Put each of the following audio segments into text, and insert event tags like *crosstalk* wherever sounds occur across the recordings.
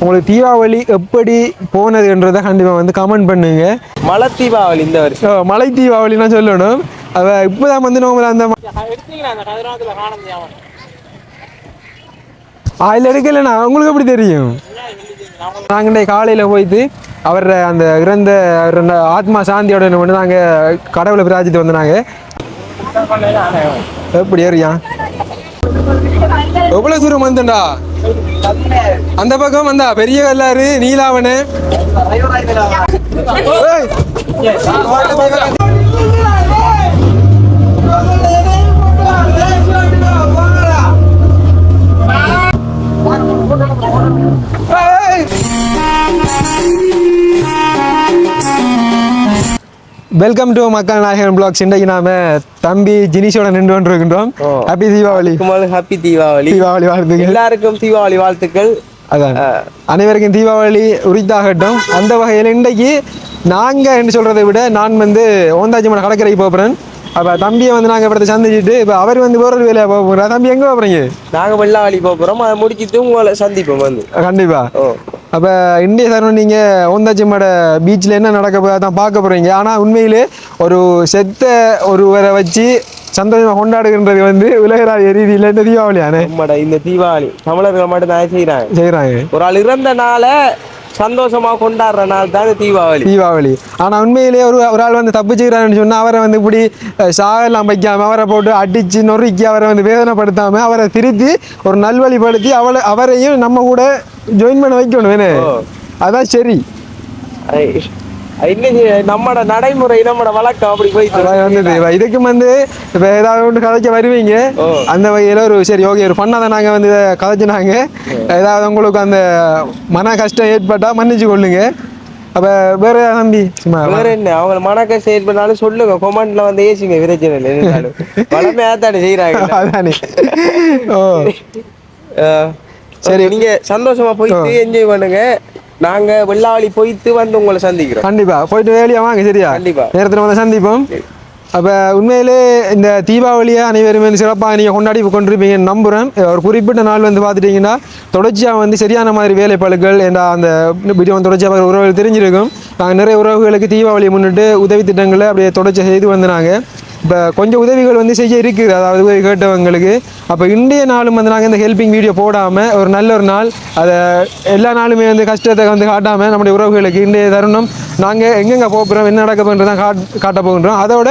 உங்களுக்கு தீபாவளி எப்படி போனதுன்றதை கண்டிப்பாக வந்து கமெண்ட் பண்ணுங்க. மலை தீபாவளி இந்த வருஷம். மலை தீபாவளினா சொல்லணும். அவ இப்போதான் வந்து நோம்பல அந்த அதில் எடுக்கலைண்ணா. உங்களுக்கு எப்படி தெரியும்? நாங்கள் காலையில் போயிட்டு அவர அந்த இறந்த ஆத்மா சாந்தியோட என்ன பண்ணி நாங்கள் கடவுளை பிராஜித்து வந்தாங்க எப்படி ஏறியா? எவ்வளோ தூரம் வந்தேன்டா? அந்த பக்கம் வந்தா பெரிய கல்லாறு நீலாவனு வெல்கம் டு மக்கள் நாயகன் பிளாக்ஸ் இன்றைக்கு நாம தம்பி ஜினிஷோட நின்று கொண்டிருக்கின்றோம். ஹாப்பி தீபாவளி ஹாப்பி தீபாவளி தீபாவளி வாழ்த்துக்கள். எல்லாருக்கும் தீபாவளி வாழ்த்துக்கள். அதான். அனைவருக்கும் தீபாவளி உரித்தாகட்டும். அந்த வகையில் இன்றைக்கு நாங்கள் என்று சொல்கிறதை விட நான் வந்து ஓந்தாஜிமன கடற்கரைக்கு போகிறேன் அப்போ தம்பியை வந்து நாங்கள் இப்படி சந்திச்சுட்டு இப்போ அவர் வந்து ஒரு வேலையாக போக போகிறா தம்பி எங்கே போகிறீங்க நாங்க வெள்ளாவளி போறோம். அதை முடிச்சிட்டு உங்களை சந்திப்போம் வந்து. கண்டிப்பாக அப்போ இந்திய தருணம் நீங்கள் ஓந்தாச்சிமட பீச்சில் என்ன நடக்க தான் பார்க்க போகிறீங்க ஆனால் உண்மையிலே ஒரு செத்த ஒருவரை வச்சு சந்தோஷமாக கொண்டாடுகின்றது வந்து உலகளாவிய ரீதியில் இந்த தீபாவளியானே. இந்த தீபாவளி. தமிழர்கள் மட்டும் தான் செய்யறாங்க செய்கிறாங்க ஒரு ஆள் இறந்த நாளை சந்தோஷமா கொண்டாடுற நாள் தான் தீபாவளி. தீபாவளி. ஆனா உண்மையிலேயே ஒரு ஒரு ஆள் வந்து தப்பு செய்கிறான்னு சொன்னா அவரை வந்து இப்படி அஹ், சாகெல்லாம் வைக்காம அவரை போட்டு அடிச்சு நொறுக்கி அவரை வந்து வேதனைப்படுத்தாம அவரை திருத்தி ஒரு நல்வழிப்படுத்தி அவளை அவரையும் நம்ம கூட ஜாயின் பண்ண வைக்கணும் வேணே ஓ. அதான் சரி. இன்னைக்கு நம்மட நடைமுறை நம்மட வழக்கம் அப்படி போயிட்டு இதுக்கும் வந்து இப்போ ஏதாவது ஒன்று கதைக்க வருவீங்க. அந்த வகையில் ஒரு சரி ஓகே ஒரு தான் நாங்கள் வந்து இதை கதைச்சினாங்க. ஏதாவது உங்களுக்கு அந்த மன கஷ்டம் ஏற்பட்டா மன்னிச்சு கொள்ளுங்க. அப்போ வேற தம்பி சும்மா வேற என்ன? அவங்க மனக்க செயல்படாலும் சொல்லுங்க. கொமெண்ட்ல வந்து ஏசிங்க விரைச்சல் இல்லை வளமையா தானே அதானே ஓ. *laughs* சரி. நீங்க சந்தோஷமா போயிட்டு என்ஜாய் பண்ணுங்க. நாங்க வெள்ளாவளி போயிட்டு வந்து உங்களை சந்திக்கிறோம். கண்டிப்பா. போயிட்டு வேலையா வாங்க சரியா? கண்டிப்பா. நேரத்தில் வந்து சந்திப்போம். அப்போ உண்மையிலே இந்த தீபாவளியை அனைவரும் வந்து சிறப்பாக நீங்கள் கொண்டாடி கொண்டிருப்பீங்கன்னு நம்புகிறேன் ஒரு குறிப்பிட்ட நாள் வந்து பார்த்துட்டிங்கன்னா தொடர்ச்சியாக வந்து சரியான மாதிரி வேலைப்பளுக்கள் என்ற அந்த வீடியோ வந்து தொடர்ச்சியாக பார்க்குற உறவுகள் தெரிஞ்சிருக்கும். நாங்கள் நிறைய உறவுகளுக்கு தீபாவளியை முன்னிட்டு உதவி திட்டங்களை அப்படியே தொடர்ச்சி செய்து வந்தாங்க இப்போ கொஞ்சம் உதவிகள் வந்து செய்ய இருக்குது. அதாவது உதவி கேட்டவங்களுக்கு. அப்போ இன்றைய நாளும் வந்து நாங்கள் இந்த ஹெல்பிங் வீடியோ போடாமல் ஒரு நல்ல ஒரு நாள் அதை எல்லா நாளுமே வந்து கஷ்டத்தை வந்து காட்டாமல் நம்முடைய உறவுகளுக்கு இன்றைய தருணம் நாங்கள் எங்கெங்கே போகிறோம் என்ன நடக்க போகிறோம் தான் காட் காட்ட போகின்றோம். அதோட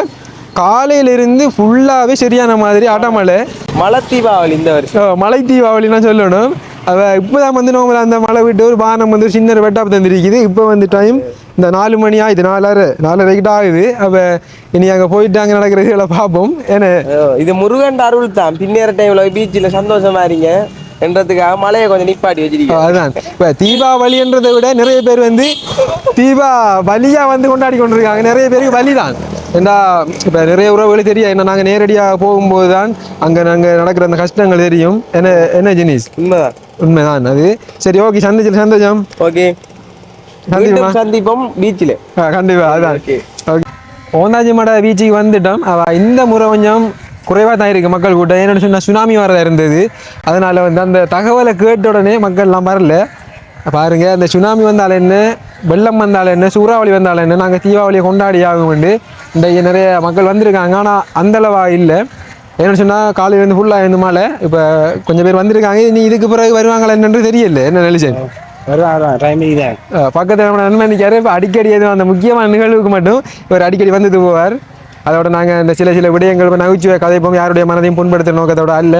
காலையிலிருந்து ஃபுல்லாகவே சரியான மாதிரி ஆட்டமலை மலை தீபாவளி இந்த வருஷம். மலை தீபாவளினா சொல்லணும். அவ இப்போ தான் வந்து நோம்பல அந்த மலை விட்டு ஒரு பானம் வந்து ஒரு சின்ன ஒரு வெட்டாப்பு தந்திருக்குது. இப்போ வந்து டைம் இந்த நாலு மணி ஆகுது நாலரை நாலரை கிட்ட ஆகுது. அப்போ இனி அங்கே போயிட்டு அங்கே நடக்கிற இதுகளை பார்ப்போம். ஏன்னா? இது முருகன் அருள் தான். பின்னேற டைம்ல பீச்சில் சந்தோஷமா இருங்க. என்றதுக்காக மலையை கொஞ்சம் நிப்பாட்டி வச்சிருக்கீங்க. அதான் இப்போ தீபாவளின்றதை விட நிறைய பேர் வந்து தீபா வலியாக வந்து கொண்டாடி கொண்டிருக்காங்க. நிறைய பேருக்கு வலி தான். ஏண்டா இப்போ நிறைய உறவுகள் தெரியும். என்ன நாங்கள் நேரடியாக போகும்போது தான் அங்கே நாங்கள் நடக்கிற அந்த கஷ்டங்கள் தெரியும். என்ன என்ன ஜினிஸ்? உண்மைதான். உண்மைதான். அது சரி ஓகே. சந்திச்சு சந்தோஷம். ஓகே. சந்திப்போமா பீச்சில் ஆ, கண்டிப்பா அதான். ஓந்தாஜி மட பீச்சுக்கு வந்துட்டோம். இந்த முறை கொஞ்சம் குறைவாக தான் இருக்குது மக்கள் கூட்டம். ஏன்னு சொன்னால் சுனாமி வரதா இருந்தது. அதனால் வந்து அந்த தகவலை கேட்ட உடனே மக்கள்லாம் வரல. பாருங்க அந்த சுனாமி வந்தால் என்ன? வெள்ளம் வந்தால் என்ன? சூறாவளி வந்தால் என்ன? நாங்கள் தீபாவளியை கொண்டாடி ஆகும்ண்டு இன்றைக்கு நிறைய மக்கள் வந்திருக்காங்க. ஆனால் அந்தளவா இல்லை. ஏன்னு சொன்னால் காலையிலேருந்து ஃபுல்லாக இருந்து மழை. இப்போ கொஞ்சம் பேர் வந்திருக்காங்க. நீ இதுக்கு பிறகு வருவாங்களா என்னன்னு தெரியல. என்ன நினைச்சேன்? பக்கத்தில் நம்ம நண்பன் நிற்காரு இப்போ அடிக்கடி எதுவும் அந்த முக்கியமான நிகழ்வுக்கு மட்டும் இவர் அடிக்கடி வந்துட்டு போவார். அதோட நாங்கள் இந்த சில சில விடயங்கள் இப்ப நகைச்சுவை கதைப்போம் யாருடைய மனதையும் புண்படுத்த நோக்கத்தோட அல்ல.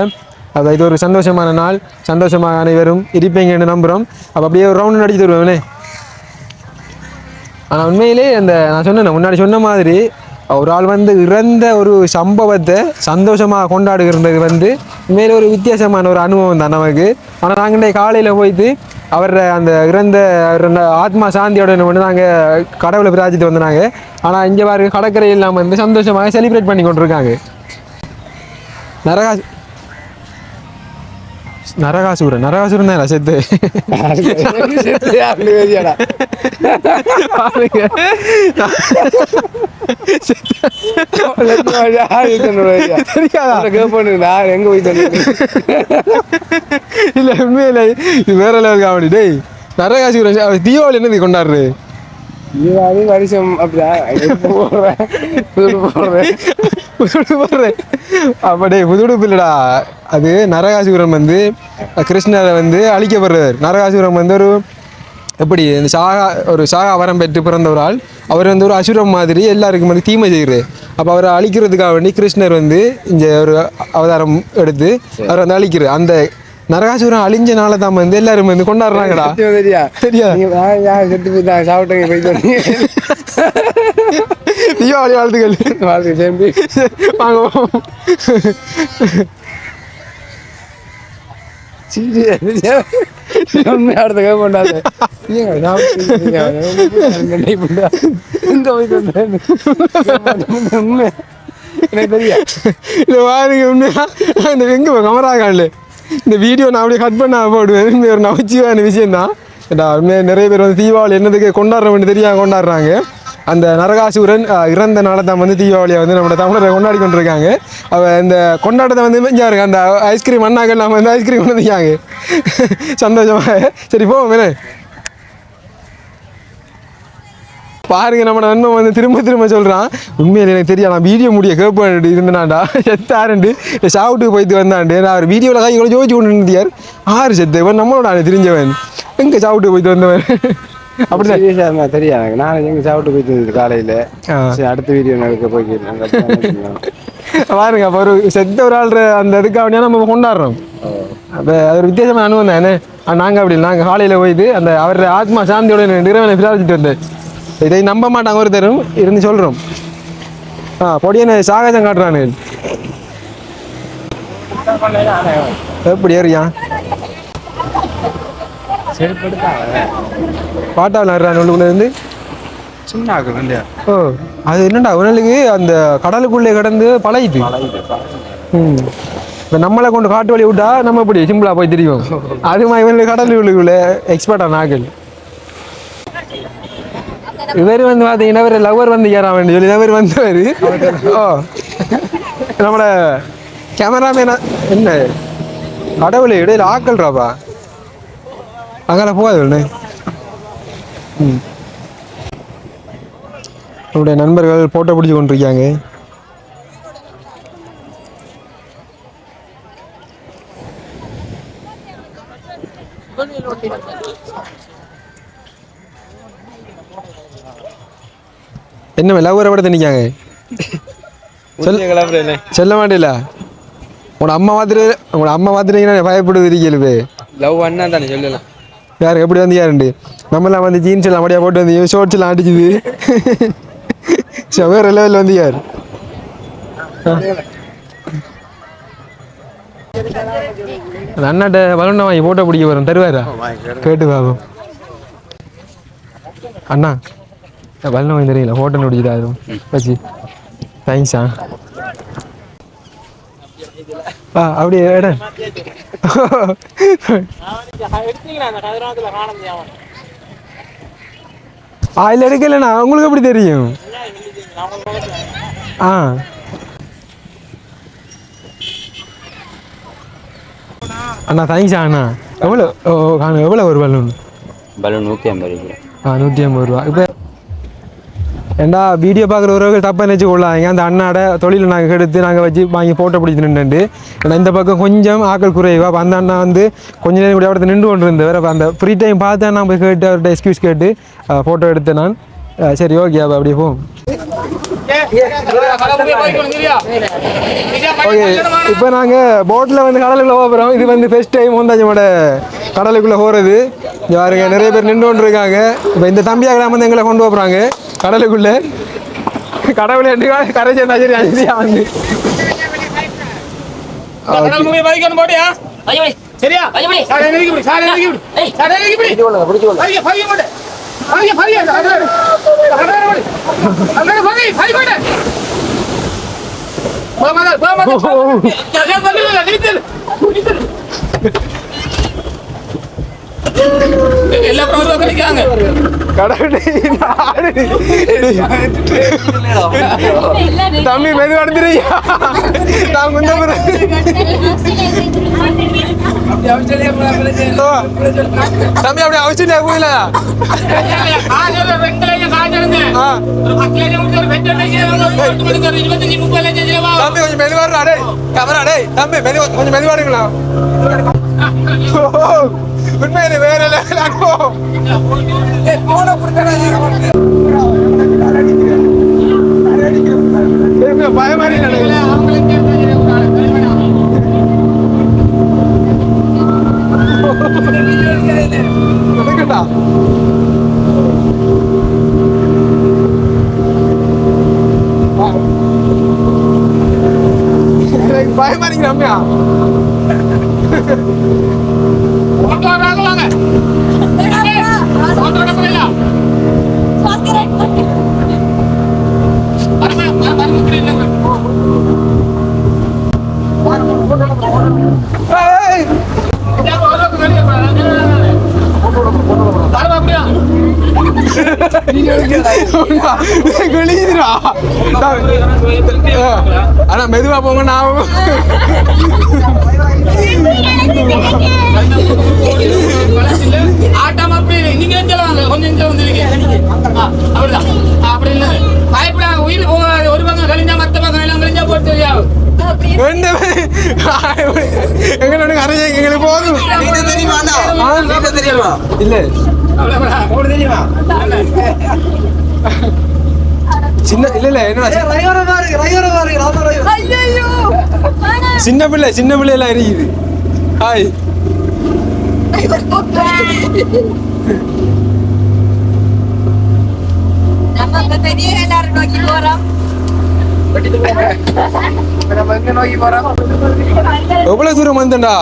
அது இது ஒரு சந்தோஷமான நாள். சந்தோஷமாக அனைவரும் இருப்பீங்கன்னு நம்புகிறோம் அப்போ அப்படியே ஒரு ரவுண்ட் அடிச்சு தருவேனே ஆனால் உண்மையிலே அந்த நான் சொன்னேன் முன்னாடி சொன்ன மாதிரி ஒரு ஆள் வந்து இறந்த ஒரு சம்பவத்தை சந்தோஷமாக கொண்டாடுகிறது வந்து உண்மையிலே ஒரு வித்தியாசமான ஒரு அனுபவம் தான் நமக்கு. ஆனால் நாங்கள் காலையில் போயிட்டு அவர் அந்த இறந்த அவர் ஆத்மா சாந்தியோட வந்து நாங்கள் கடவுளை பிராஜித்து வந்தாங்க. ஆனால் இங்கே பாருங்க கடற்கரை இல்லாமல் வந்து சந்தோஷமாக செலிப்ரேட் பண்ணி கொண்டிருக்காங்க. நரகா நரகாசூரன் நரகாசுரன் தான் செத்து? எங்க போய் இல்ல உண்மையில வேற லெவல் காமெடி டேய் நரகாசுரன் அவர் தீபாவளி என்னது கொண்டாடுறது? தீபாவளி வருஷம் போடுறேன். புது போடுறேன். புதுடு போடுறேன். புதுடுப்பு இல்லடா. அது நரகாசூரன் வந்து கிருஷ்ணரை வந்து அழிக்கப்படுறவர் நரகாசூரன் வந்து ஒரு எப்படி இந்த சாகா ஒரு சாகா வரம் பெற்று பிறந்த ஒரு ஆள் அவர் வந்து ஒரு அசுரம் மாதிரி எல்லாருக்கும் வந்து தீமை செய்கிறார் அப்போ அவரை அழிக்கிறதுக்காக வேண்டி கிருஷ்ணர் வந்து இங்கே ஒரு அவதாரம் எடுத்து அவர் வந்து அழிக்கிறார். அந்த நரகாசுரம் அழிஞ்ச நாளை தான் வந்து எல்லாரும் வந்து கொண்டாடுறாங்கடா தெரியா? சரியா செத்து போயிட்டாங்க சாப்பிட்டீங்க போயிட்டு வந்தீங்க தீபாவளி வாழ்த்துக்கள். வாழ்க்கை சேர்ந்து வாங்க. அடுத்த வந்தேன் உண்மை எனக்கு தெரியா? இந்த பாருங்க உண்மையா? இந்த எங்க கமராகான்ல இந்த வீடியோ நான் அப்படியே கட் பண்ண போடுவேன் ஒரு நவச்சிவான விஷயம் தான் நிறைய பேர் வந்து தீபாவளி என்னதுக்கு கொண்டாடுறவன்னு தெரியாம கொண்டாடுறாங்க. அந்த நரகாசூரன் இறந்த நாளை தான் வந்து தீபாவளியை வந்து நம்ம தமிழரை கொண்டாடி கொண்டிருக்காங்க. அவ இந்த கொண்டாட்டத்தை வந்து இங்கே இருக்கு அந்த ஐஸ்கிரீம் அண்ணாக்கள் நம்ம வந்து ஐஸ்கிரீம் வந்துருக்காங்க சந்தோஷமாக. சரி போவோம் வேணே பாருங்க நம்ம நண்பன் வந்து திரும்ப திரும்ப சொல்றான். உண்மையில எனக்கு தெரியும் நான் வீடியோ முடிய கேட்பேன் இருந்தனாண்டா. செத்தாருண்டு சாப்பிட்டு போயிட்டு வந்தாண்டு. நான் ஒரு வீடியோவில் கை கூட ஜோதிச்சு கொண்டு இருந்தார் ஆறு செத்து இவன் நம்மளோட ஆளு தெரிஞ்சவன். எங்க சாப்பிட்டு போயிட்டு வந்தவன்? அப்படி சீரியஸா இருந்தா தெரியா எனக்கு. நான் எங்க சாப்பிட்டு போயிட்டு இருந்தது காலையில. அடுத்த வீடியோ நடக்க போய்க்கிறேன் பாருங்க அப்போ ஒரு செத்த ஒரு ஆள் அந்த இதுக்காக நம்ம கொண்டாடுறோம். அப்போ அது ஒரு வித்தியாசமான அனுபவம் தானே? நாங்கள் அப்படி நாங்கள் காலையில் போயிட்டு அந்த அவர் ஆத்மா சாந்தியோட நிறுவனை பிரார்த்திட்டு வந்தேன். இதை நம்ப மாட்டாங்க ஒரு தரும் இருந்து சொல்கிறோம் ஆ பொடியனை சாகசம் காட்டுறானு. எப்படி ஏறியா? பாட்டாவில் நடுறான் உள்ளுக்குள்ள இருந்து? சின்ன ஓ அது என்னடா உனலுக்கு அந்த கடலுக்குள்ளே கிடந்து பழகிட்டு. ம். இப்போ நம்மளை கொண்டு காட்டு வழி விட்டா நம்ம இப்படி சிம்பிளாக போய் தெரியும் அது மாதிரி இவனுக்கு கடலுக்குள்ள எக்ஸ்பர்ட்டான நாக்கள் இவர் வந்து பார்த்தீங்கன்னா இவர் லவர் வந்து ஏறா வேண்டி சொல்லி இவர் வந்தவர். ஓ. நம்மளோட கேமராமேனா என்ன? கடவுளே இடையில ஆக்கல்றாப்பா அங்கே போகாது ஒன்று ம். நம்முடைய நண்பர்கள் போட்டோ பிடிச்சி கொண்டிருக்காங்க. என்ன லவ் விட நிற்காங்க சொல்ல மாட்டேல உங்களோட அம்மா மாத்திர உங்களோட அம்மா மாத்திரீங்கன்னா பயப்படுது இருக்கீங்களே லவ் அண்ணா தானே சொல்லலாம். யார் எப்படி வந்து யாருண்டு? நம்மளாம் வந்து ஜீன்ஸ் எல்லாம் அப்படியே போட்டு வந்து ஷோர்ட்ஸ் எல்லாம் அடிச்சுது சரி, வேற லெவலில் வந்து யார்? அண்ணாட்ட பலூனை வாங்கி போட்டோ பிடிக்க வரும் தருவாரா? கேட்டு பாப்போம். அண்ணா வாங்கி தெரியல ஃபோட்டோ பிடிக்கிறாரு வச்சு. தேங்க்ஸா ஆ? அப்படியே இடம் ஆ இல்லை எடுக்கலண்ணா உங்களுக்கு எப்படி தெரியும்? ஆ. அண்ணா தேங்க்ஸ் அண்ணா? எவ்வளோ ஓ காணும். எவ்வளோ ஒரு பலூன் பலூன் நூற்றி ஐம்பது ரூபாய். ஆ நூற்றி ஐம்பது ரூபா. இப்போ ஏண்டா வீடியோ பார்க்குற உறவுகள் தப்பாக நினச்சி கொள்ளாங்க அந்த அண்ணாட தொழில் நாங்கள் எடுத்து நாங்கள் வச்சு வாங்கி ஃபோட்டோ பிடிச்சி நின்றுண்டு ஏன்னா இந்த பக்கம் கொஞ்சம் ஆக்கள் குறைவா? அப்போ அந்த அண்ணா வந்து கொஞ்ச நேரம் கூட அவர்கிட்ட நின்று கொண்டு இருந்தவர் அப்போ அந்த ஃப்ரீ டைம் பார்த்து நான் போய் கேட்டு அவர்கிட்ட எக்ஸ்கியூஸ் கேட்டு ஃபோட்டோ எடுத்தேன் நான். சரி ஓகே அப்போ அப்படியே போவோம் ஓகே இப்போ நாங்கள் போட்டில் வந்து கடலுக்குள்ளே போகிறோம் இது வந்து ஃபர்ஸ்ட் டைம் வந்து நம்மளோட கடலுக்குள்ளே போகிறது இங்க பாருங்க நிறைய பேர் நின்று கொண்டு இருக்காங்க. இப்போ இந்த தம்பியாக வந்து எங்களை கொண்டு போகிறாங்க கடலுக்குள்ளே. கடவுளை ரெண்டு காலம் கரை சேர்ந்தா சரி அஞ்சலியா வந்து. சரியா? அங்கே போடு அங்கே பைய பைய போடு போ மதர் போ மதர் அங்கே வந்து நிறுத்து எல்லா ப்ரோக்ராம் கிடைக்காங்க கடவுளே நாடு. தம்பி மெது நான் குந்த தம்பி அப்படி அவசியம் போயில தம்பி கொஞ்சம் மெதுவாடுறா டேய். கவரா டேய். தம்பி மெதுவா கொஞ்சம் மெதுவாடுங்களா உண்மையிலே வேற லெவல் அனுபவம் ஏய், பயமா இருக்கு எடுக்கட்டா எனக்கு பயமா இருக்கு ரம்யா ஓட்டோ வராங்க வாங்க ஓட்டோட போயிடல வரமா வரமா இப்படி இல்லை ஏய், உண்மை. கிழியுதுடா. ஆனா மெதுவா போங்க நான் ஆட்டம் அப்படி நீங்க செலவாங்க கொஞ்சம் இங்க வந்துருக்கீங்க அப்படிதான் அப்படி இல்லை பயப்படாங்க உயிர் போகாது ஒரு பக்கம் கழிஞ்சா மத்த பக்கம் எல்லாம் கழிஞ்சா போட்டு தெரியாது ரெண்டு எங்களோட அறைய எங்களுக்கு போதும் தெரியுமா இல்ல தெரியுமா சின்ன இல்ல இல்ல சின்ன பிள்ளை சின்ன பிள்ளை எல்லாம் இருக்குது ஹாய் எவ்வளவு தூரம் வந்தண்டா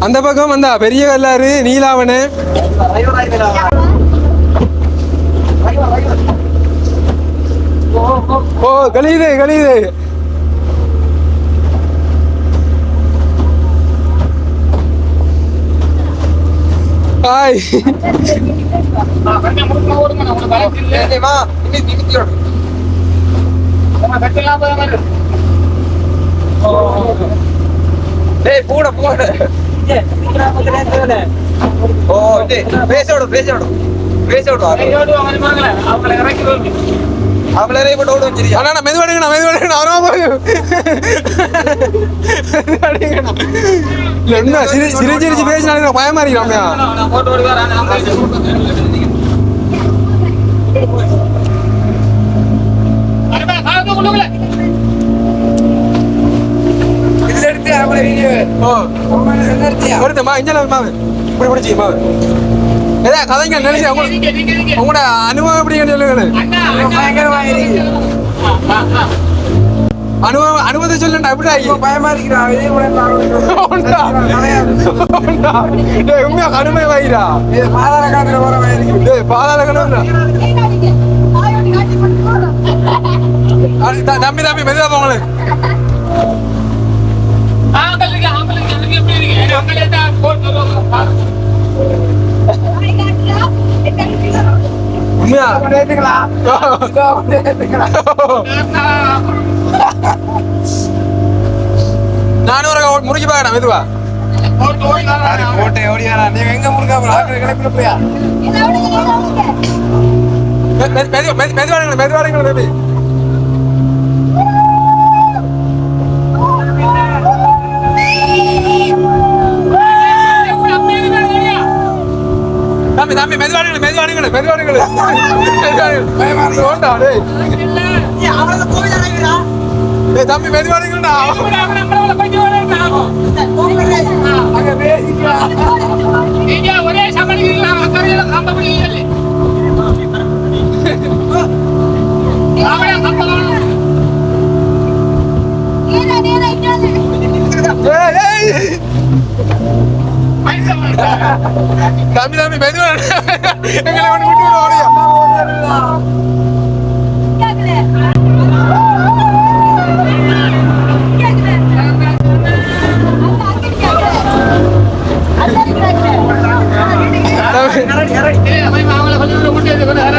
அந்த பக்கம் வந்தா பெரிய கல்லாறு நீலாவணு ஓ கழியுது கழியுது ஹாய் டேய் போட போட. ஓ பேசோடு பேசோடு பேசோடு அவங்களை இறக்கி நான் மெதுவாடுங்கண்ணா மெதுவாடுங்கண்ணா அவரமா போய் மெதுவாடுங்கண்ணா இல்ல என்ன சிரி சிரிச்சு சிரிச்சு பேசினாலே பயமா இருக்கிறாம்யா இதுல எடுத்து அவளை வீடியோ. ஓ. எடுத்தியா வருது மா இஞ்சல மாவு. இப்படி பிடிச்சி மாவு. ஏதா கதைங்க நினைச்சு உங்களோட உங்களோட அனுபவம் எப்படிங்க சொல்லுங்க? அனுபவம் அனுபவத்தை சொல்லுண்டா எப்படி ஆகி? பயமா? டேய், உண்மையா கடுமை வாங்கிடா மாதாள காத்துல போற மாதிரி அ- த- தம்பி தம்பி மெதுவா போங்களேன் உண்மையா நானும் ஒரு முடிஞ்சு பாக்கடா மெதுவா கோட்டை ஓடியாரா நீ எங்க முருகா ஆக்கிற கிளப்பில போயா மெ- மெ- மெது தம்பி மெதுவாடுங்கடா ஒரே சமாளிக்கிறீங்களா அக்கறையில கம்ப பிடிக்கல ஏய் ஏய் தம்பி தம்பி மெதுவா எங்களை விட்டு விட்டு ஓடியா இறங்கி இறங்கி அவங்கள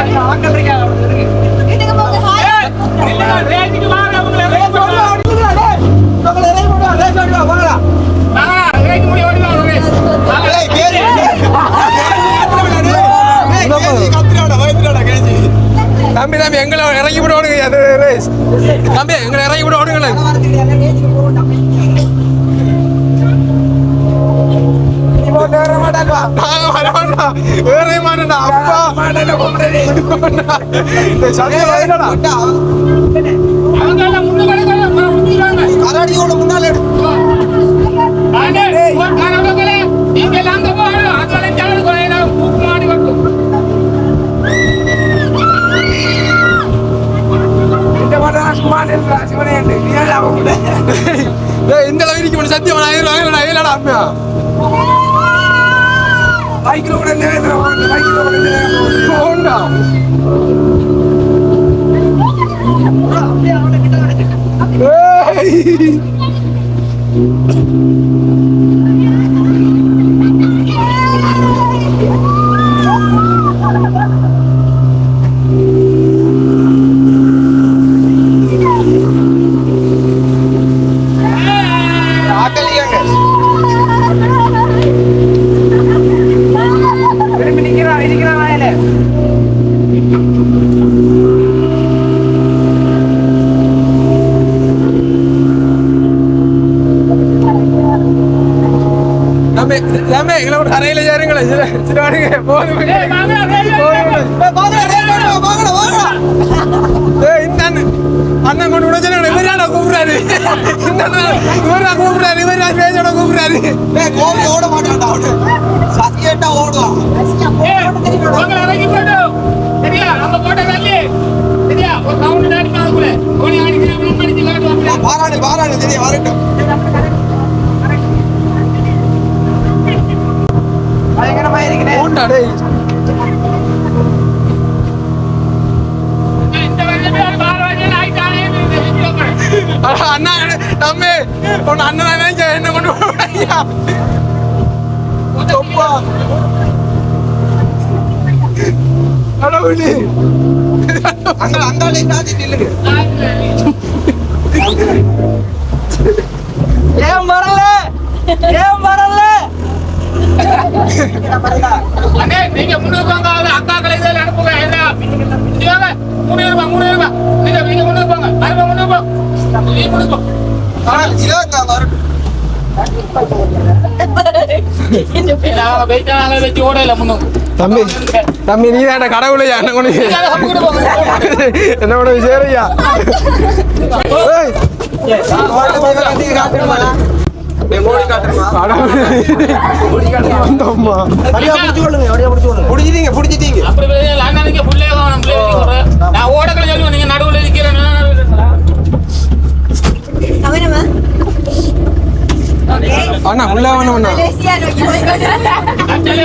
வேற மாட்டோம்டா அப்பா இந்த சத்தியம் முன்னுக்கு வாங்க. வாங்க, காரணவங்களே, நீங்க எல்லாம் அங்க போங்க. அதெல்லாம் ஜாடு கோயிலாம் கூப்பிட்டு மாடி வரட்டும். டேய், இந்த அளவு இருக்கு சத்தியம் தம்பி எங்களை விட்டு அறையில சில சில வாடுங்க போதும் இந்த அண்ணன் கொண்டு விட சொன்னா இவர் தான் கூப்பிடுறாரு இவர் கூப்பிடுறாரு இவர் பேசோட கூப்பிடுறாரு ஏய், உங்களை இறக்கி போட்டு. சரியா? அங்க போட்ட தள்ளி. சரியா? ஒரு sound அடிக்கும் அதுக்குள்ள. கோழி அடிக்கிற அப்புறம் அடிச்சு காட்டுவாங்க. போண்டா டேய் இந்த வருஷமே ஒரு பார வண்டியில ஆயிட்டானே, இது செஞ்சுக்கோங்க. அட, அண்ணா தம்பி உன் அண்ணன் என்ன கொண்டு அனுப்புங்க. என்ன? இங்க வாங்க. மூணு பேர் வாங்க, மூணு வாங்க. நீங்க நீங்க முன்னுக்கு போங்க. மருமக முன்னுக்கு போ. நீ முன்னுக்கு போ. இல்ல, அவங்க வெயிட்டா நாங்க வச்சு ஓடையில முன்னுக்கு. தம்பி தம்பி நீ தான் கடவுளையா என்ன கொண்டு போங்க. என்ன கொண்டு போய் சேரையா ஏய் அந்தம்மா அப்படி வெளியே அண்ணா நீங்க புள்ளைய விடுற. நான் ஓடக்கலை சொல்லுவேன், நீங்க நடுவுல நிக்கிறேன், அண்ணா உள்ள வேணும் அண்ணா மலேசியா நோக்கி போய்க்கொண்டிருக்கிறேன். அச்சலே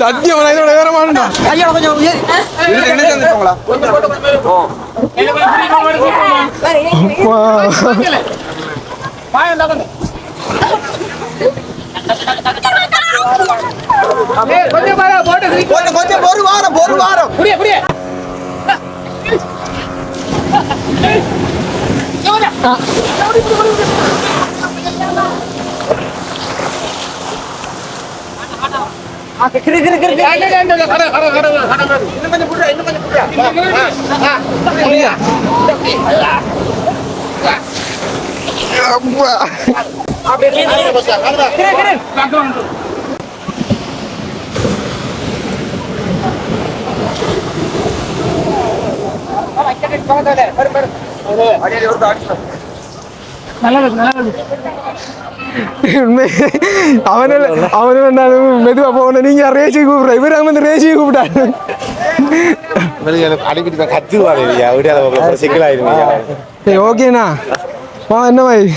சத்தியம் இதோட வேற மாட்டா கொஞ்சம் புரிய, புரிய. வாடா. ஏய், ஏய், ஏய், அவன அவன வேண்டாலும் மெதுவா போகணும் நீங்க ரேசி கூப்பிடுற இவர் வந்து ரேசி கூப்பிட்டாரு அடிக்கிட்டு கத்துவாரு சிக்கலாயிருந்தீங்க ஓகேண்ணா வா என்ன மாதிரி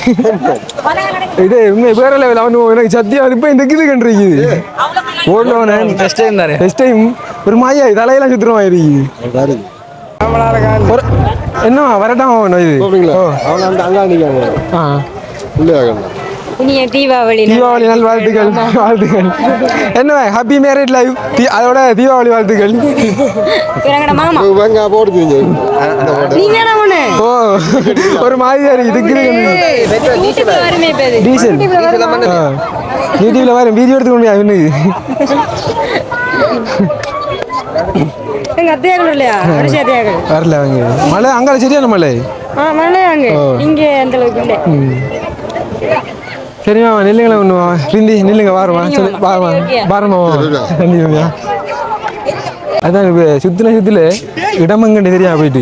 இது உண்மை வேற லெவல் அவனு எனக்கு சத்தியம் இப்போ இந்த இது கண்டிருக்குது ஓடலவனே ஃபர்ஸ்ட் டைம் தானே ஃபர்ஸ்ட் டைம் ஒரு மாயா தலையெல்லாம் சுத்துறமா என்னவா வரட்டாமா அவன் இது ஓ அவங்க அந்த அங்க நிற்காங்க ஆ இனிய தீபாவளி தீபாவளி நல் வாழ்த்துக்கள் வாழ்த்துக்கள் என்ன ஹாப்பி மேரிட் லைஃப் அதோட தீபாவளி வாழ்த்துக்கள். வெங்க போடுது நீங்க என்ன ஒண்ணு ஓ ஒரு மாதிரியா இருக்கு இதுக்கு டீசல் யூடியூப்ல வரும் வீடியோ எடுத்து கொண்டு அவனுக்கு எங்க அத்தையாக்கள் இல்லையா? அரிசி அத்தையாக்கள் வரல அவங்க. மழை அங்கே சரியான மழை ஆ மழை அங்க. இங்க அந்த அளவுக்கு இல்லை. சரிம்மா நில்லுங்களா ஒன்று ரிந்தி நில்லுங்க வாரமா சொல்லு வாரமா வாரமா கண்டிப்பா அதான் இப்போ சுத்தின சுத்துல இடமங்கண்டு தெரியா போயிட்டு.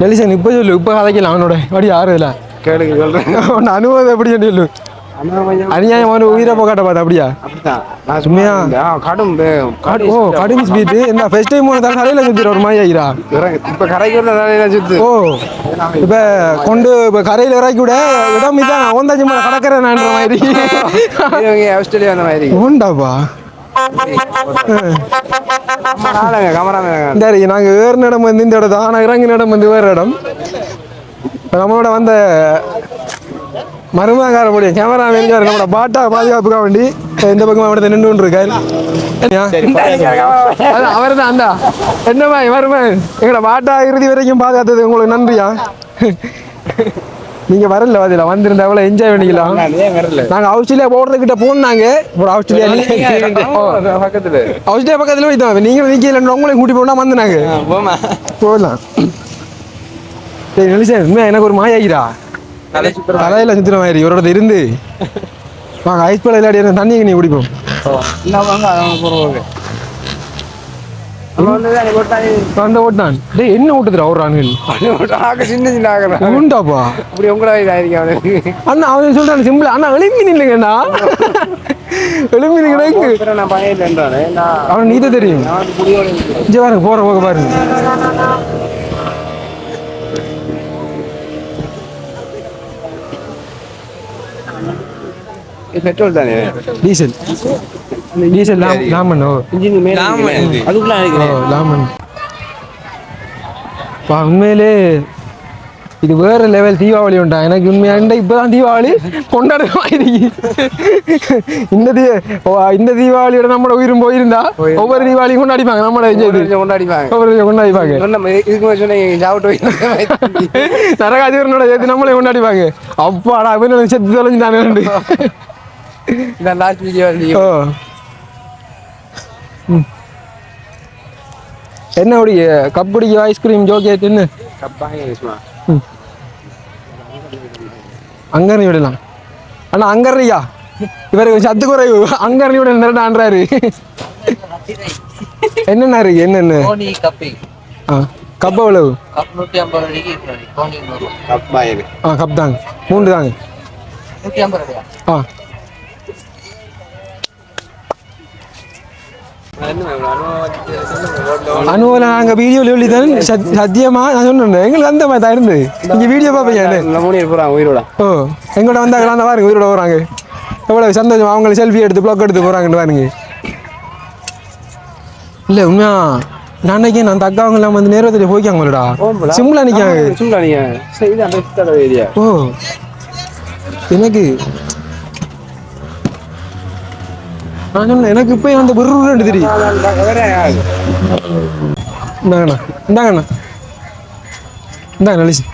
நெலிசன் இப்போ சொல்லு இப்போ கதைக்கலாம் அவனோட. அப்படி யாரும் இல்லை கேளுங்க சொல்றேன். அவன் அனுபவம் எப்படி சொல்லு? அநியாயமான உயிரை போக்காட்ட பார்த்த அப்படியா? நான் உண்மையா? சும்மா? ஆ, கடும் காடு- ஓ கடுமை ஸ்பீடு என்ன ஃபர்ஸ்ட் டைம் போன தலையில சுத்திர ஒரு மாதிரி ஆகிறா. இப்ப கரைக்கு உள்ள வேலையில சுத்து. ஓ இப்ப கொண்டு இப்ப கரையில இறக்கி விட. இடம் இதான் அவன் தான் சும்மா கடற்கரைன்ற மாதிரி. ஆஸ்திரேலியா அந்த மாதிரி. உண்டாப்பா. நாங்க வேறு இடம் வந்து இந்த இடம் தான். ஆனா இறங்கின இடம் வந்து வேறு இடம். இப்ப நம்மளோட வந்த மருமகார முடியும் கேமரா இருக்காரு நம்மளோட பாட்டா பாதுகாப்புக்காக வேண்டி இந்த பக்கம் அவடத்தை நின்று இருக்காரு. அவர் தான் அந்த. என்னமா மருமன் எங்களோட பாட்டா இறுதி வரைக்கும் பாதுகாத்தது உங்களுக்கு நன்றியா? நீங்க வரல பதில வந்திருந்தா எவ்வளவு என்ஜாய் பண்ணிக்கலாம். நாங்க ஆஸ்திரேலியா போடுறது கிட்ட போனாங்க ஒரு ஆஸ்திரேலியா பக்கத்துல. ஆஸ்திரேலியா பக்கத்துல போயிட்டோம் நீங்க நிக்கல உங்களையும் கூட்டி போனா வந்தாங்க போகலாம் சரி உண்மையா எனக்கு ஒரு மாயாகிறா தலையில சுத்திர மாதிரி ஒரு இடத்துல இருந்து. வாங்க ஐஸ் பழம் விளையாடி தண்ணி நீ குடிப்போம். அந்த ஓட்டான் டேய் என்ன ஓட்டுதுடா ஒரு ஆண்கள்? ஆக சின்ன சின்ன ஆகிறேன் உண்டாப்பா. அப்படி உங்கள இதாயிருக்கேன் அவனுக்கு அண்ணா அவன் சொல்றான் சிம்பிள் அண்ணா எலும்பி நில்லுங்கண்ணா. நில்லுங்க அவன் நீத தெரியும். பாருங்க போற போக பாருங்க. பெட்ரோல் தானே? டீசல் டீசல் லாம் லாமன் ஓ இன்ஜின் மேல அதுக்குள்ள ஓ லாமன் பா உண்மையிலே இது வேற லெவல் தீபாவளி உண்டா? எனக்கு உண்மையாண்ட இப்பதான் தீபாவளி கொண்டாட மாதிரி இந்த தீ இந்த தீபாவளியோட நம்மளோட உயிரும் போயிருந்தா ஒவ்வொரு தீபாவளியும் கொண்டாடிப்பாங்க நம்மளோட கொண்டாடிப்பாங்க. ஒவ்வொரு கொண்டாடிப்பாங்க. நரகாஜீவனோட சேர்த்து நம்மளே கொண்டாடிப்பாங்க. அப்பாடா அவனோட செத்து தொலைஞ்சுட்டானே. இந்த லாஸ்ட் வீடியோ ஓ. என்ன உடைய கப் குடிக்க ஐஸ்கிரீம் ஜோக்கேட் என்ன அங்கறி விடலாம். அண்ணா அங்கறியா இவருக்கு சத்து குறைவு. அங்கறி விட நிரடான்றாரு என்னென்ன இருக்கு? என்னென்ன? ஆ கப் எவ்வளவு ஆ கப் தாங்க. மூன்று தாங்க. ஆ. அனுவல நாங்க வீடியோல சொல்லி தான் சத்தியமா நான் சொன்னேன். எங்களுக்கு அந்த மாதிரி தான் இருந்து. நீங்க வீடியோ பார்ப்பீங்க மூணு உயிரோட. ஓ எங்கூட வந்தாங்க பாருங்க உயிரோட வராங்க எவ்வளவு சந்தோஷம் அவங்கள செல்ஃபி எடுத்து ப்ளாக் எடுத்து போறாங்கன்னு பாருங்க. இல்ல உண்மையா? நான் நினைக்கிறேன் அந்த அக்காவங்க எல்லாம் வந்து நேரத்தில் போய்க்காங்களடா சிம்லா ஏரியா ஓ. எனக்கு நான் சொன்னேன் எனக்கு இப்போ அந்த விருண்டு தெரியும் இந்தாங்கண்ணா இந்தாங்கண்ணா. இந்தாங்க நலிசி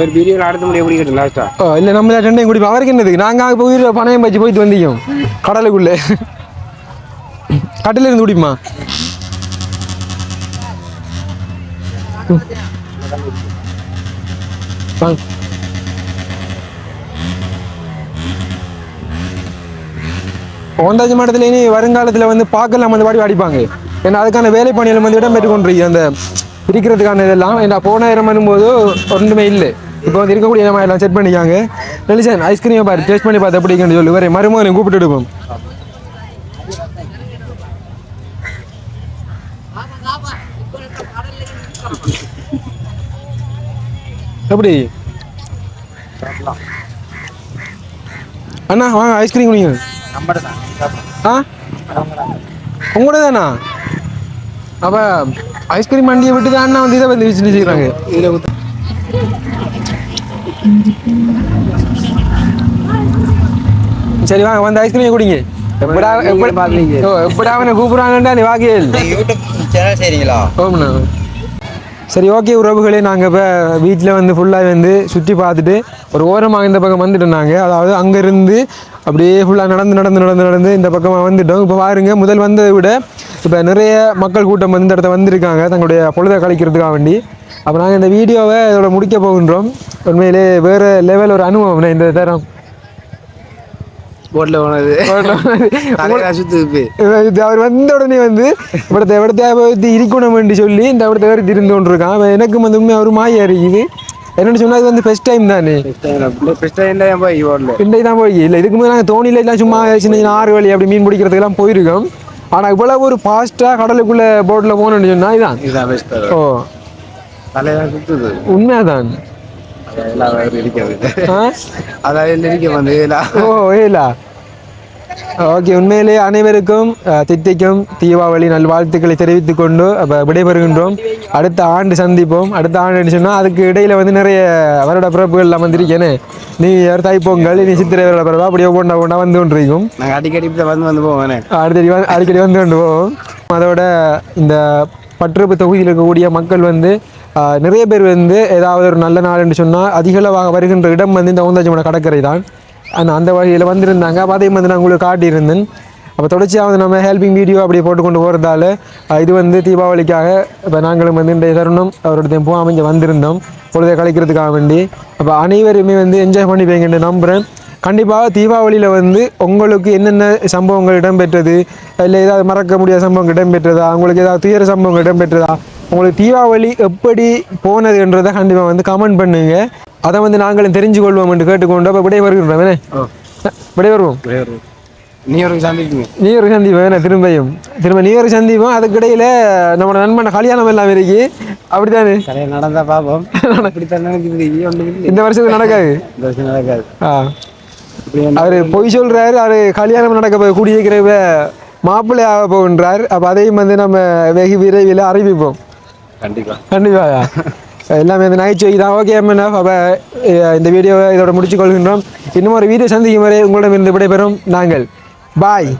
ஒரு வீடியோ அடுத்த முடிய கேட்டு லாஸ்டா ஓ இல்லை நம்ம ரெண்டையும் குடிப்போம். அவருக்கு என்னது? நாங்கள் அங்கே போய் பணையம் வச்சு போயிட்டு வந்தீங்க கடலுக்குள்ளே. கட்டில இருந்து குடிப்போமா. வாங்க. ஒன்றாச்சு மாடத்துல இனி வருங்காலத்தில் வந்து பார்க்கலாம் வந்து பாடி அடிப்பாங்க ஏன்னா அதுக்கான வேலை பணிகள் வந்து இடம்பெற்று கொண்டிருக்கு அந்த இருக்கிறதுக்கான இதெல்லாம் ஏன்னா போன நேரம் வரும்போது ஒன்றுமே இல்லை. இப்போ வந்து இருக்கக்கூடிய நம்ம எல்லாம் செட் பண்ணிக்காங்க. நெலிசன் ஐஸ்கிரீமை பாரு டேஸ்ட் பண்ணி பார்த்து எப்படிங்கன்னு சொல்லி. வரேன் மறுமகனை கூப்பிட்டு எடுப்போம் எப்படி? அண்ணா வாங்க ஐஸ்கிரீம் குடிங்க. ஆ? உங்களோட தானா? அப்போ ஐஸ்கிரீம் வண்டியை விட்டு தான் அண்ணா வந்து இதை வந்து வச்சு செய்கிறாங்க சரி வாங்க வந்து ஐஸ்கிரீம் குடிங்க. எப்படா எப்படி ஓ எப்படா அவனை கூப்பிடுறாங்கன்றா நீ வாக்கியல் சேனல் ஓம்ண்ணா சரி ஓகே உறவுகளே நாங்கள் இப்போ வீட்டில் வந்து ஃபுல்லாக வந்து சுற்றி பார்த்துட்டு ஒரு ஓரமாக இந்த பக்கம் வந்துட்டோம் நாங்கள் அதாவது அங்கேருந்து அப்படியே ஃபுல்லாக நடந்து நடந்து நடந்து நடந்து இந்த பக்கமாக வந்துட்டோம். இப்போ பாருங்க முதல் வந்ததை விட இப்போ நிறைய மக்கள் கூட்டம் வந்து இந்த இடத்த வந்திருக்காங்க. தங்களுடைய பொழுதை கழிக்கிறதுக்காக வேண்டி. அப்போ நாங்கள் இந்த வீடியோவை இதோட முடிக்க போகின்றோம். உண்மையிலே வேறு லெவல் ஒரு அனுபவம் இந்த தரம். அவர் வந்த உடனே வந்து இவடத்தை எவடத்தை பற்றி இருக்கணும் வேண்டி சொல்லி இந்த இடத்த வேறு இருந்து கொண்டிருக்கான் எனக்கும் வந்து உண்மை ஒரு மாய இருக்குது என்னென்னு சொன்னா இது வந்து ஃபர்ஸ்ட் டைம் தானே? ஃபஸ்ட் டைம் தான் போய் பிண்டை தான் போய் இல்லை இதுக்கு முன்னாடி நாங்கள் தோணியில எல்லாம் சும்மா சின்ன சின்ன ஆறு வழி அப்படி மீன் பிடிக்கிறதுக்கெல்லாம் போயிருக்கோம். ஆனால் இவ்வளவு ஒரு ஃபாஸ்ட்டாக கடலுக்குள்ளே போட்டில் போகணும்னு சொன்னா இதான். இதுதான் பெஸ்ட் ஓ. உண்மைதான் அதெல்லாம் ஓகே உண்மையிலே அனைவருக்கும் தித்திக்கும் தீபாவளி நல்வாழ்த்துக்களை தெரிவித்துக் கொண்டு விடைபெறுகின்றோம். அடுத்த ஆண்டு சந்திப்போம். அடுத்த ஆண்டு சொன்னால் அதுக்கு இடையில வந்து நிறைய வருட பிறப்புகள் எல்லாம் வந்திருக்கேனே நீ தைப்பொங்கல் நீ சித்திரை வருட பிறப்பு அப்படியே ஒன்றா ஒன்றா வந்து கொண்டிருக்கும். நாங்கள் அடிக்கடி வந்து வந்து போவேனே அடிக்கடி வந்து அடிக்கடி வந்து கொண்டு போவோம். அதோட இந்த பற்றுப்பு தொகுதியில் இருக்கக்கூடிய மக்கள் வந்து நிறைய பேர் வந்து ஏதாவது ஒரு நல்ல நாள் என்று சொன்னால் அதிகளவாக வருகின்ற இடம் வந்து இந்த ஓந்தாச்சிமட கடற்கரை தான் அந்த அந்த வகையில் வந்திருந்தாங்க. அப்போ அதையும் வந்து நான் உங்களுக்கு காட்டியிருந்தேன். அப்போ தொடர்ச்சியாக வந்து நம்ம ஹெல்பிங் வீடியோ அப்படி போட்டுக்கொண்டு போகிறதால இது வந்து தீபாவளிக்காக இப்போ நாங்களும் வந்து இன்றைய தருணம் அவரோட தெம்பும் அமைஞ்சு வந்திருந்தோம். பொழுதை கழிக்கிறதுக்காக வேண்டி. அப்போ அனைவருமே வந்து என்ஜாய் பண்ணிப்பீங்கன்னு நம்புகிறேன் கண்டிப்பாக தீபாவளியில் வந்து உங்களுக்கு என்னென்ன சம்பவங்கள் இடம்பெற்றது? இல்லை ஏதாவது மறக்க முடியாத சம்பவங்கள் இடம்பெற்றதா? உங்களுக்கு ஏதாவது துயர சம்பவங்கள் இடம்பெற்றதா? உங்களுக்கு தீபாவளி எப்படி போனதுன்றதை கண்டிப்பாக வந்து கமெண்ட் பண்ணுங்கள் அதை வந்து நாங்களும் தெரிஞ்சு கொள்வோம் என்று கேட்டுக்கொண்டு அப்போ விடை வருகின்றோம். என்ன? விடை வருவோம். நீ ஒரு சந்திக்குங்க நியூ இயர் சந்திப்போம். என்ன? திரும்பியும். திரும்ப நியூ இயர் சந்திப்போம். அதுக்கு இடையில நம்ம நண்பன் கல்யாணம் எல்லாம் இருக்கு. அப்படித்தானே? கடையை நடந்தா பார்ப்போம் இந்த வருஷத்துக்கு நடக்காது? இந்த வருஷம் நடக்காது. ஆ. அவரு பொய் சொல்றாரு. அவரு கல்யாணம் நடக்க போய் கூடியிருக்கிறவ மாப்பிள்ளை ஆக போகின்றார். அப்போ அதையும் வந்து நம்ம வெகு விரைவில் அறிவிப்போம். கண்டிப்பா. கண்டிப்பாக எல்லாமே இந்த நகைச்சுவை தான் ஓகே எம்என்எஃப் அப்போ இந்த வீடியோவை இதோட முடிச்சு கொள்கின்றோம் இன்னும் ஒரு வீடியோ சந்திக்கும் வரை உங்களிடம் இருந்து விடைபெறும் நாங்கள் பாய்